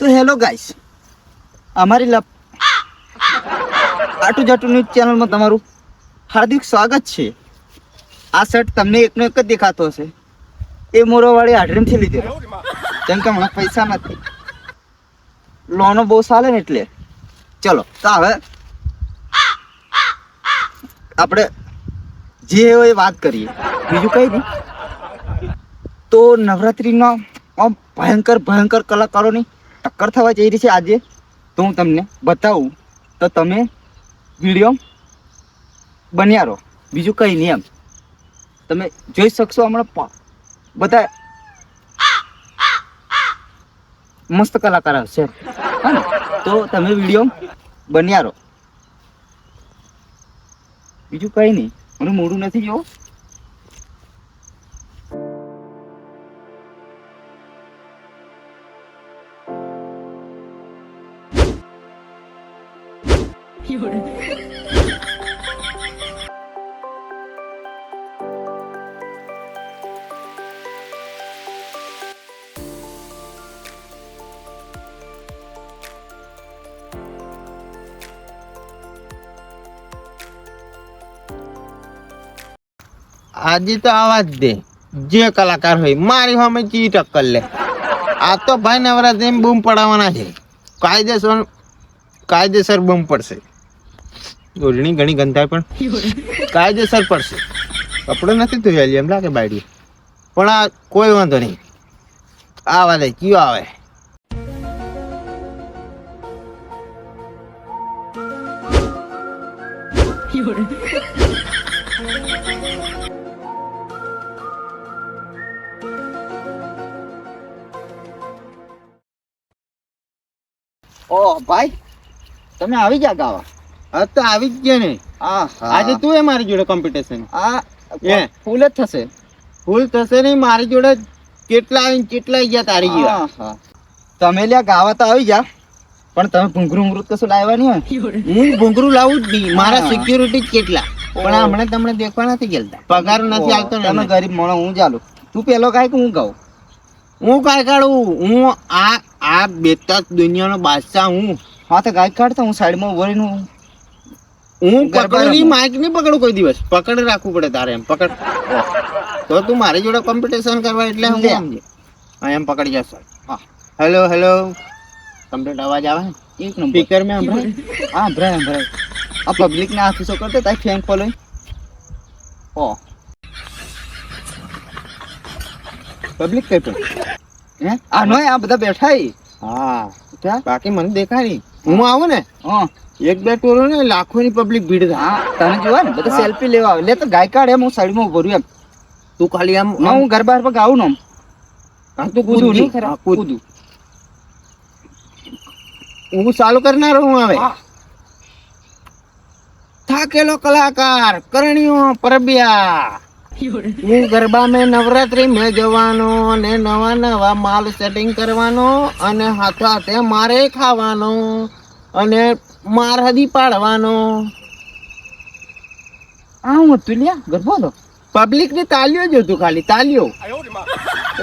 તો hello guys. અમારી લપ આટુ જાટુ news ચેનલમાં તમારું હાર્દિક સ્વાગત છે. આ શર્ટ તમને એકનો એક જ દેખાતો હશે. એ મોરોવાળી હાડરીમથી લીધેલો. કેમ કે હમણાં પૈસા નથી. લોનો બહુ ચાલે ને એટલે. ચલો, તો હવે આપણે જે હોય એ વાત કરીએ. બીજું કંઈ નહીં. તો નવરાત્રિનો આમ ભયંકર ભયંકર કલાકારોની ટક્કર થવા જઈ રહી છે આજે. તો હું તમને બતાવું. તો તમે વીડિયો બન્યા રહો. બીજું કંઈ નહીં એમ. તમે જોઈ શકશો હમણાં બધા મસ્ત કલાકાર હા તો તમે વીડિયો બન્યા રહો. બીજું કંઈ નહીં. મને મોડું નથી જોવું. આજે તો આવા જ દે. જે કલાકાર હોય, મારી સામે ચી ટક્કર લે. આ તો ભાઈ નવરાત્રી બૂમ પડાવવાના છે. કાયદેસર કાયદેસર બૂમ પડશે. ઓઢણી ઘણી ગંધાય પણ. કાયદેસર પડશે. કપડો નથી ધોયેલી એમ લાગે બાયડી. પણ આ કોઈ વાંધો નહીં. આવા દે કયો આવે? ઓ ભાઈ તમે આવી ગયા ગાવા? હા તો આવી જ ગયા ને. આ આજે તું એ મારી જોડે કોમ્પિટિશન આ એ. ફૂલ જ થશે. ફૂલ થશે નહીં મારી જોડે કેટલા આવીને કેટલા ગયા તારી ગયા. તમે લ્યા ગાવા તો આવી જા પણ તમે ભૂંગરું મૃત કશું લાવ્યા નહીં હું ઘૂંઘરું લાવું જ નહીં મારા સિક્યુરિટી જ કેટલા. પણ હમણાં તમને દેખવા નથી ગયેલા પગાર નથી આવતો તમે ગરીબ માણસ હું ચાલુ તું પેલો ગાય કે હું ગાઉં? હું કાંઈ કાઢું? હું આ આ બેતા દુનિયાનો બાદશાહ હું. હા તો કાંઈ કાઢતા હું સાઈડમાં ઊભો રહીને હું? હું ગરબા પકડું નહીં રમું. માઇક નહીં પકડું કોઈ દિવસ. પકડ રાખવું પડે તારે એમ પકડ. તો તું મારી જોડે કોમ્પિટિશન કરવા એટલે હું એમ સમજે હા એમ પકડી જશો. હા. હેલો હેલો કમ્પ્લીટ અવાજ આવે? એક નંબર. સ્પીકર મેં હા ભરાય ભરાય આ પબ્લિક ને હાથ શું કરતો તારી ફેન ફોલો ઓ પબ્લિક કઈ પણ હે? આ નો આ બધા બેઠા. હા. ત્યાં બાકી મને દેખાય નહીં હું આવું ને? હા. એક બે ટોરો ને લાખોની પબ્લિક ભીડ હા તને જોવા ને બધા સેલ્ફી લેવા આવે. લે તો ગાય કાઢ એમ હું સાઈડમાં ઊભો એમ. તું ખાલી આમ ના હું ગરબા પર ગાઉં ને આમ. તું કૂદું નહીં ખરા? કૂદું. હું ચાલુ કરનારો હું આવે થાકેલો કલાકાર કરણીઓ પરબ્યા. હું ગરબા મેં નવરાત્રી મેં જવાનો અને નવા નવા માલ સેટિંગ કરવાનો અને હાથે હાથે મારે ખાવાનો અને માર હદી પાડવાનો. આ હું હતું લ્યા ગરબો તો પબ્લિકની તાલીઓ જોતું ખાલી તાલીઓ.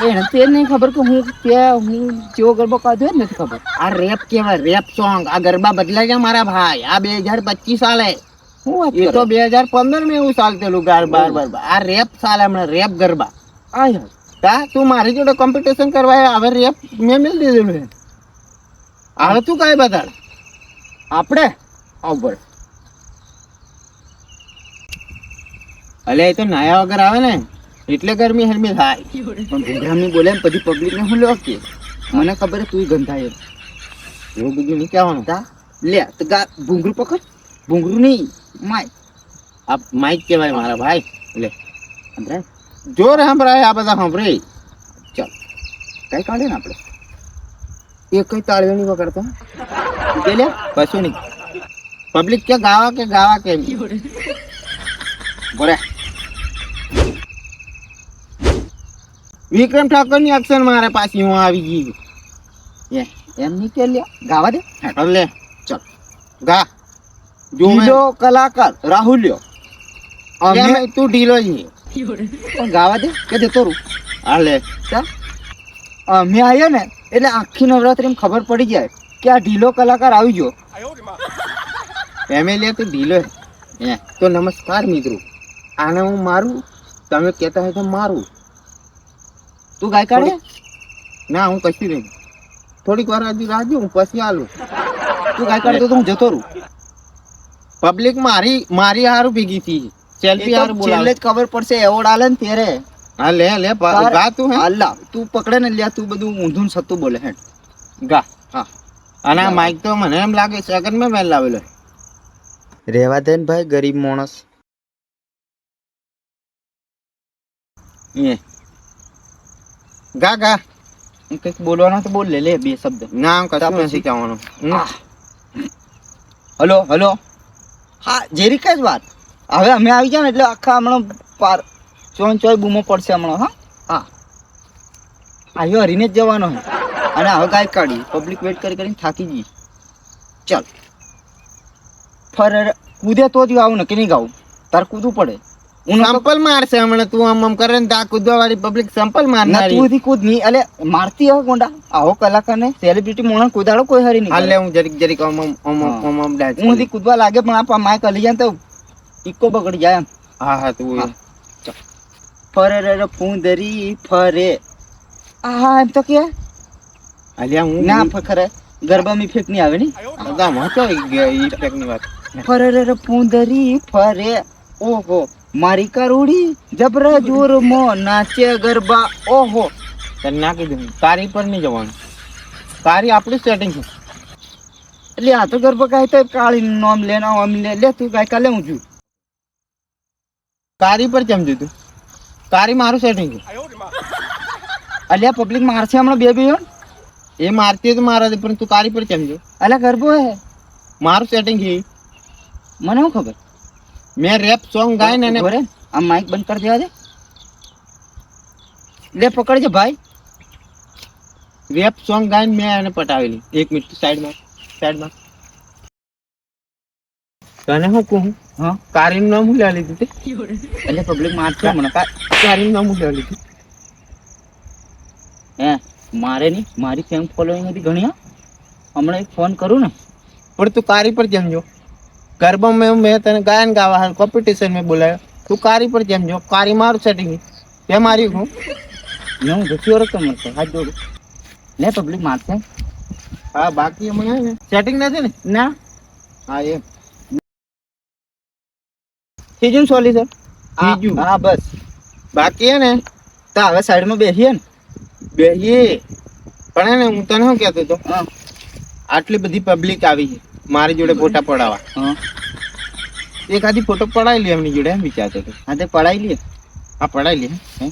એને તે નહીં ખબર કે હું ત્યાં હું જેવો ગરબો કાઢ્યો જ નથી ખબર. આ રેપ કેવાય રેપ સોંગ આ ગરબા બદલાઈ ગયા મારા ભાઈ. આ બે હજાર પચીસ સાલે. એ તો બે હજાર પંદરમાં એવું ચાલતેલું ગરબા ગરબા આ રેપ ચાલે હમણાં રેપ ગરબા. તા તું મારી જોડે કોમ્પિટિશન કરવા હવે રેપ મેં મેળ દીધેલું છે. હવે તું કઈ બતાડ. આપણે? આવું અલે એ તો નાયા વગર આવે ને એટલે ગરમી હરમી થાય. પણ ઘૂઘરામી બોલે ને પછી પબ્લિક ને હું લો કે? મને ખબર તું ગંધાય. એમ. એવું બીજું નહીં કહેવાનું. તા લે તો ગા ભૂંગરું પકડ. ભૂંગરું નહીં. માય. આ માઇક કહેવાય મારા ભાઈ. લે. સંભળાય જોર સાંભળાય આ બધા સાંભળે ચાલ. કઈ કાઢે ને આપણે? એ કઈ તાળીઓ નહીં પકડતા કે લે? કશું નહીં. પબ્લિક કે ગાવા કે ગાવા કે બોલે વિક્રમ ઠાકોરની એક્શન મારે પાછી હું આવી ગઈ એ એમ નહીં કે લે ગાવા દે. લે. ચલ. ગા. ઢીલો કલાકાર રાહુલ્યો અમે તું ઢીલો છે પણ ગાવા દે? કે જતો રહું? હાલે અમે આવ્યા ને એટલે આખી નવરાત્રી ખબર પડી જાય કે આ ઢીલો કલાકાર આવી ગયો. ફેમિલી તો ઢીલો હે તો નમસ્કાર મિત્રો. આને હું મારું? તમે કહેતા હોય તો મારું. તું ગાય કાઢે? ના હું કશું નહીં થોડીક વાર હજી રાહ હું પછી આલું તું ગાય કાઢે તો હું જતો રહું. પબ્લિક મારી મારી હારું ભેગી થી સેલ્ફી હારું બોલાવે. જ ખબર પડશે એવોર્ડ આલે ને ત્યારે. હા લે લે ગા તું હે? અલ્લા તું પકડે ને લ્યા તું બધું ઊંધું સતું બોલે હે ગા. હા. અને આ માઇક તો મને એમ લાગે સેકન્ડમાં મેલ લાવેલો રેવા દે ને ભાઈ ગરીબ માણસ. એ. ગા ગા. કંઈક બોલવાનો તો બોલ લે લે બે શબ્દ. ના કશું નથી કહેવાનું. Hello hello. હા જેરી કઈ જ વાત. હવે અમે આવી ગયા ને એટલે આખા હમણાં પાર ચોન ચોય બૂમો પડશે હમણાં, હા? હા. આવ્યો હરીને જ જવાનો હે અને હવે ગાય કાઢી પબ્લિક વેટ કરી કરીને થાકી ગઈ ચાલ. ફર કૂદે તો જ ગાવું ને કે નહીં ગાવું? તાર કૂદવું પડે. સંપલ મારશે હમણાં તું આમ આમ કરે ને આ કૂદવા વાળી પબ્લિક સંપલ ના મારનારી. તું થી કૂદ નહીં. અલે મારતી હવે ગોંડા. આવો કલાકાર ને સેલિબ્રિટી મોણસ કૂદાડો કોઈ હરી નહીં અલે હું જરીક જરીક આમ આમ આમ આમ આમ આમ હું થી કૂદવા લાગે પણ આ માય કરી જાય તો ઇકો બગડી જાય હા હા તું ફરે રે રે ફૂંદરી ફરે. આ એમ તો કે. અલ્યા હું ના ફખરે ગરબામાં ઇફેક્ટ નહીં આવે ની? બધા મહત્વ ઈ ટેકની વાત. ફરે રે રે ફૂંદરી ફરે. ઓહો. મારી કરુડી જબરા જોર મો નાચે ગરબા ઓહો. તને ના કીધું તારી પર નહીં જવાનું. તારી આપણી સેટિંગ છે. એટલે આ તો ગરબા કાંઈ તો કાળી નોમ લે આમ લે. લે તું કાંઈ કાલે હું છું. તારી પર કેમ તું તારી મારું સેટિંગ છે. અલ્યા પબ્લિક મારશે હમણાં બે બે એ મારતી તો મારા દે પણ તું તારી પર ચમજો અલ્યા ગરબો હે. મારું સેટિંગ છે. મને શું ખબર? મેં રેપ સોંગ ગાય ને એને આ માઇક બંધ કરી દેવા દે. લે પકડજે ભાઈ. રેપ સોંગ ગાઈને મેં એને પટાવેલી. એક મિનિટ સાઈડમાં સાઈડમાં તને હું કહું? હા. કારીમ નામ હું લેવા લીધું એટલે પબ્લિક મારશે મને. કારીન નામ હું લેવા લીધું. હે મારે નહીં મારી ફેમ ફોલોઈંગ હતી ઘણી. હમણાં એક ફોન કરું ને. પણ તું કારી પર જમજો ગરબામાં મેં તને ગાયન ગાવા કોમ્પિટિશન મેં બોલાયો તું કારી પર જેમ જો કારી મારું સેટિંગ તે મારી હું. ને હું ઘસી ઓળખતો મળતો હાથ જોડું. લે પબ્લિક મારશે હા બાકી હમણાં સેટિંગ નથી ને ના? હા એમ. ત્રીજું સર ત્રીજું. હા બસ. બાકી હે ને. તો હવે સાઈડમાં બેસીએ ને. બેસીએ પણ હે ને હું તને શું કહેતો હતો? હા. આટલી બધી પબ્લિક આવી છે. મારી જોડે ફોટા પડાવવા. એક આધી ફોટો પડાવી લે એમની જોડે વિચારતો હતો. હા તે પડાવી લે. હા પડાવી લે હા.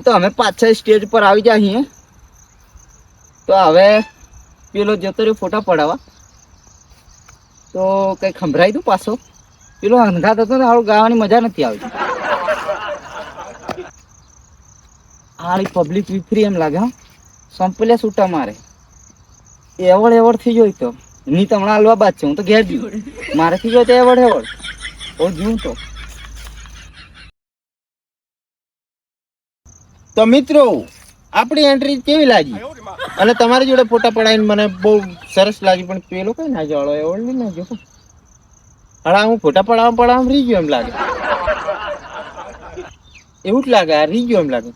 તો અમે પાછા સ્ટેજ પર આવી જાય છીએ તો હવે પેલો જતો રહ્યો ફોટા પડાવવા. તો કઈ ખંભરાઈ દઉં પાછો? પેલો અંધાત હતો ને હારું ગાવાની મજા નથી આવતી આ પબ્લિક વિફરી એમ લાગે હા. સંપલ્યા છૂટા મારે. એવડ એવડ થઈ જોઈ તો. ની તો હમણાં હાલવા બાદ છે, હું તો ઘેર જઉં મારે થઈ ગયો તો એવડ એવડ ઓ જીવું તો. તો મિત્રો, આપણી એન્ટ્રી કેવી લાગી? અને તમારી જોડે ફોટા પડાવીને મને બહુ સરસ લાગી, પણ પેલો કઈ ના જાળો એવડ ના જો હળા હું ફોટા પડાવવા પડાવવા રહી ગયો એમ લાગે. એવું જ લાગે, આ રહી ગયો એમ લાગે.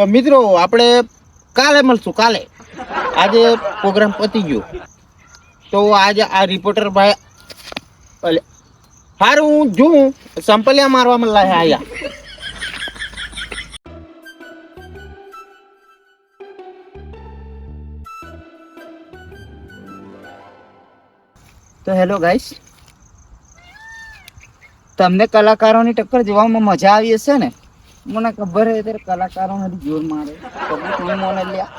તો મિત્રો, આપણે કાલે મળશું, કાલે. આજે પ્રોગ્રામ પતી ગયો. તો આજે આ રિપોર્ટર ભાઈ, અલે, હારું, હું જોઉં, સંપલિયા મારવામાં લાયા આયા. તો હેલો ગાઈસ. તમને કલાકારોની ટક્કર જોવામાં મજા આવી હશે ને? મને ખબર હે ત્યારે કલાકારો નથી જોર મારે. પબ્લિક નહીં મોને લ્યા.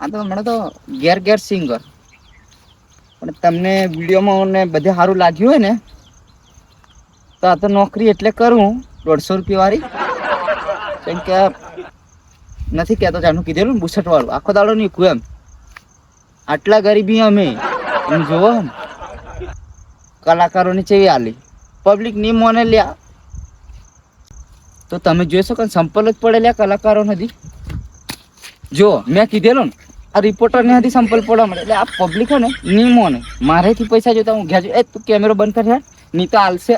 આ તો હમણાં તો ઘેર ઘેર સિંગર પણ તમને વિડીયોમાં મને બધે સારું લાગ્યું હોય ને, તો આ તો નોકરી એટલે કરું, દોઢસો રૂપિયાવાળી કેમ કે નથી કહેતો જાનું કીધેલું ને બુસટ વાળું આખો દાડો નીકળું એમ. આટલા ગરીબી અમે. જોવો કલાકારોની ચેવી આલી પબ્લિકની મોને લ્યા. તો તમે જોઈ શકો સંપલ જ પડેલા કલાકારો નથી જો, મેં કીધેલું ને, આ રિપોર્ટર ને હતી સંપલ પડવા મળે એટલે આ પબ્લિક હે ને, નિમો ને, મારેથી પૈસા જોતા હું ઘેર એ, તું કેમેરો બંધ કર હેડ નહીં તો આલશે.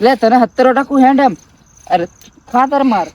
લે, તને હત્તર ટકું હેન્ડ એમ. અરે, ખાતર માર.